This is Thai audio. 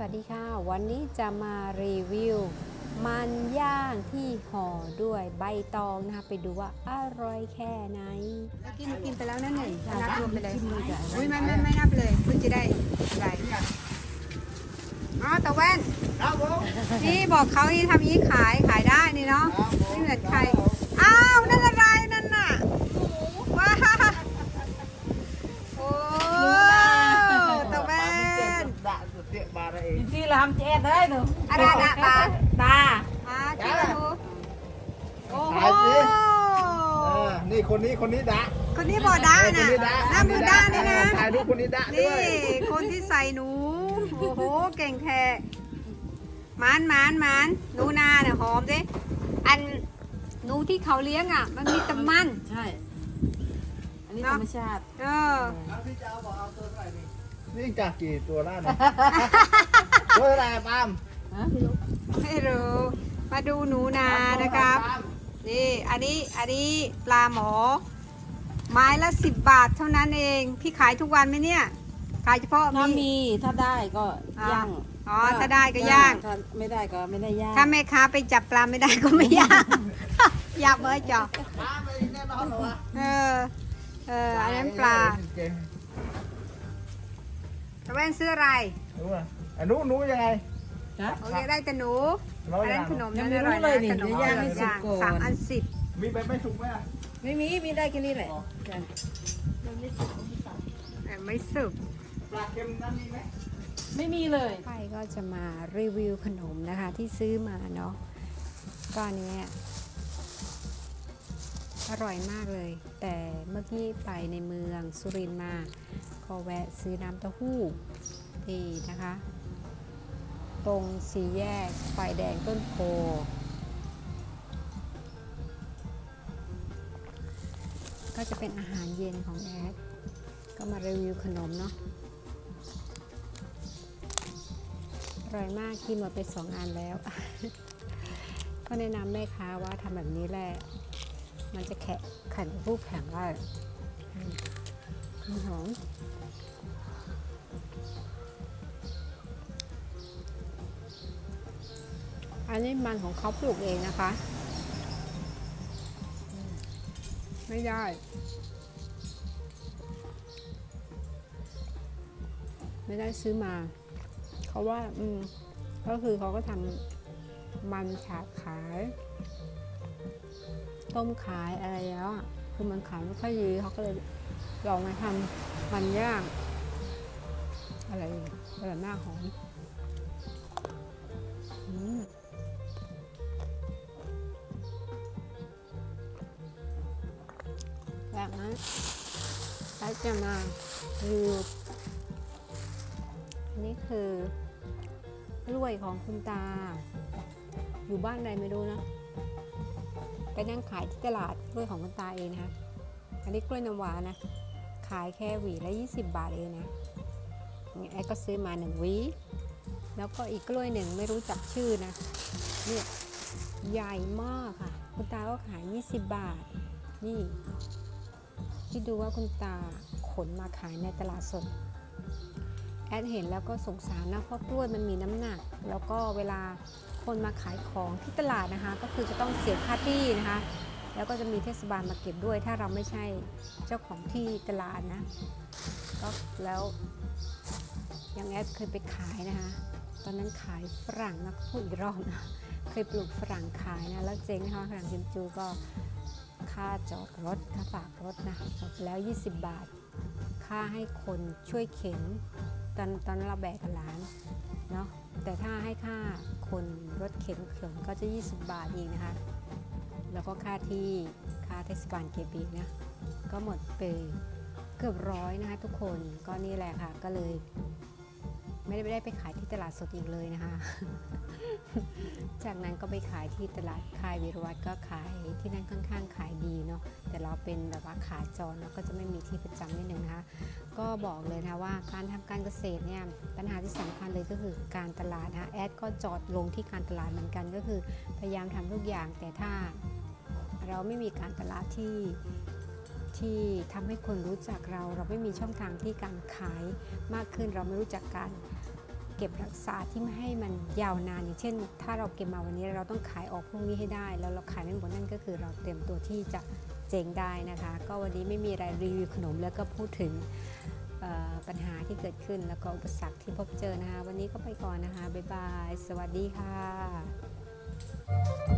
วัสดีค่ะ วันนี้จะมารีวิว มันย่างที่ห่อด้วยใบตองนะคะไปดูว่าอร่อยแค่ไหนกินกินไปแล้วนั่นหนึ่งนับรวมไปเลยจิ้มมือจ้ะอุ้ยไม่ไม่ไม่นับเลยเพื่อจะได้ใหญ่อ๋อตะแว่นครับผมนี่บอกเขาที่ทำอย่างนี้ขายขายได้นี่เนาะครับผมไม่เหมือนใคร อ้าว นั่นอะไรนั่นน่ะ ว้าวโอ้ตะแว่น ดะสุดเตี้ยบาระเอง ที่รำเจ็ดได้หนู อะไรนะตาตาอ่าชื่อหนูโอ้โหขายสิ เออ นี่คนนี้คนนี้ดะคนนี้บอด้าเออคน่ะนนี้ดะหน้ามือด้านี่นะเออถ่ายรูปคนนี้ดะด้นี่วยคนที่ใส่หนู โอ้โห เก่งแท้หมานหมานหมานหนูนาเนี่ยหอมดิอันหนูที่เขาเลี้ยงอะ มันมีแตะมัน ใช่ อันนี้เนธอะ รรมชาติ เออพี่จะเอาบอกเอาตัวเท่าไหร่นี่นี่กากี่ตัวล่าเนี่ย ตัวเท่าไหร่ปาล์ม ไม่รู้ มาดูหนูนานะครับ นี่ อันนี้ อันนี้ปลาหมอ ไม้ละสิบบาทเท่านั้นเอง พี่ขายทุกวันไหมเนี่ย ขายเฉพาะถ้ามีมีถ้าได้ก็ย่าง อ๋อ ถ้าได้ก็ย่าง ถ้าไม่ได้ก็ไม่ได้ย่าง ถ้าแม่ค้าไปจับปลาไม่ได้ก็ไม่ยากอยากเบอร์จอปาล์มไปแน่นอนเหรอวะเออ เออ อันนั้นปลาตะแว่นซื้ออะไรหนูอะอะหนูหนูยังไง นะโอเคได้แต่หนูเราอันยันั้งนขนมยันั่งนไม่อรู้ร่อยเลยนะนี่ขนมเดี๋ยวย่างให้สุกย่างก่อน สามอันสิบมีไปไม่สุกไหมอะไม่มี มีได้แค่นี้แหละแต่ไม่สุก ปลาเค็มนั้นมีไหม ไม่มีเลย ไปก็จะมารีวิวขนมนะคะที่ซื้อมาเนาะก็อันเนี้ยอร่อยมากเลย แต่เมื่อกี้ไปในเมืองสุรินทร์มา ก็แวะซื้อน้ำเต้าหู้นี่นะคะ ตรงสีแยกไฟแดงต้นโพก็จะเป็นอาหารเย็นของแอด ก็มารีวิวขนมเนาะอร่อยมากกินหมดไปสองอันแล้ว ก็แนะนำแม่ค้าว่าทำแบบนี้แหละ มันจะแข็งข็งรูปแข็งได้หอม อันนี้มันของเขาปลูกเองนะคะ ไม่ได้ ไม่ได้ซื้อมา เขาว่า อืม ก็คือเขาก็ทำมันฉาบขาย ต้มขายอะไรแล้วอะคือมันขายไม่ค่อยดีเขาก็เลยลองมาทำมันย่างอะไรอร่อยมาหอม นั้นแล้วจะมารีวิวอันนี้คือกล้วยของคุณตา อยู่บ้านใดไม่รู้นะไปนั่งขายที่ตลาดกล้วยของคุณตาเองนะคะอันนี้กล้วยน้ำว้านะ ขายแค่หวีละ 20 บาทเองนะนี่ไอ้ก็ซื้อมาหนึ่งหวีแล้วก็อีกกล้วยหนึ่งไม่รู้จักชื่อนะเนี่ยใหญ่มากค่ะ คุณตาก็ขาย 20 บาท นี่ ที่ดูว่าคุณตาขนมาขายในตลาดสด แอดเห็นแล้วก็สงสารนะเพราะกล้วยมันมีน้ำหนัก แล้วก็เวลาคนมาขายของที่ตลาดนะคะ ก็คือจะต้องเสียค่าที่นะคะ แล้วก็จะมีเทศบาลมาเก็บด้วย ถ้าเราไม่ใช่เจ้าของที่ตลาดนะก็แล้วยังแอดเคยไปขายนะคะ ตอนนั้นขายฝรั่งนะพูดอีกรอบนะ เคยปลูกฝรั่งขายนะ แล้วเจ๊งนะคะฝรั่งกิมจูก็ ค่าจอดรถค่าฝากรถนะหมดแล้ว 20 บาท ค่าให้คนช่วยเข็นตอนตอนเราแบกกับหลานเนาะแต่ถ้าให้ค่าคนรถเข็นเขินก็จะ 20 บาทอีกนะคะ แล้วก็ค่าที่ค่าเทศบาลเก็บอีกนะก็หมดไปเกือบร้อยนะคะทุกคนก็นี่แหละค่ะก็เลย ไม่ได้ไได้ไปขายที่ตลาดสดอีกเลยนะคะ จากนั้นก็ไปขายที่ตลาดค่ายวิรวัตรก็ขายที่นั่นค่อนข้างขายดีเนาะ แต่เราเป็นแบบว่าขาจรแล้วก็จะไม่มีที่ประจำนิดนึงนะคะ ก็บอกเลยนะว่าการทำการเกษตรเนี่ยปัญหาที่สำคัญเลยก็คือการตลาดนะแอดก็จอดลงที่การตลาดเหมือนกันก็คือพยายามทำทุกอย่างแต่ถ้าเราไม่มีการตลาดที่ ที่ทำให้คนรู้จักเรา เราไม่มีช่องทางที่การขายมากขึ้น เราไม่รู้จักการเก็บรักษาที่ไม่ให้มันยาวนานอย่างเช่น ถ้าเราเก็บมาวันนี้เราต้องขายออกพรุ่งนี้ให้ได้ แล้วเราขายไม่หมดนั่นก็คือเราเตรียมตัวที่จะเจ๊งได้นะคะ ก็วันนี้ไม่มีอะไรรีวิวขนมแล้วก็พูดถึงปัญหาที่เกิดขึ้นแล้วก็อุปสรรคที่พบเจอนะคะ วันนี้ก็ไปก่อนนะคะ บ๊ายบาย สวัสดีค่ะ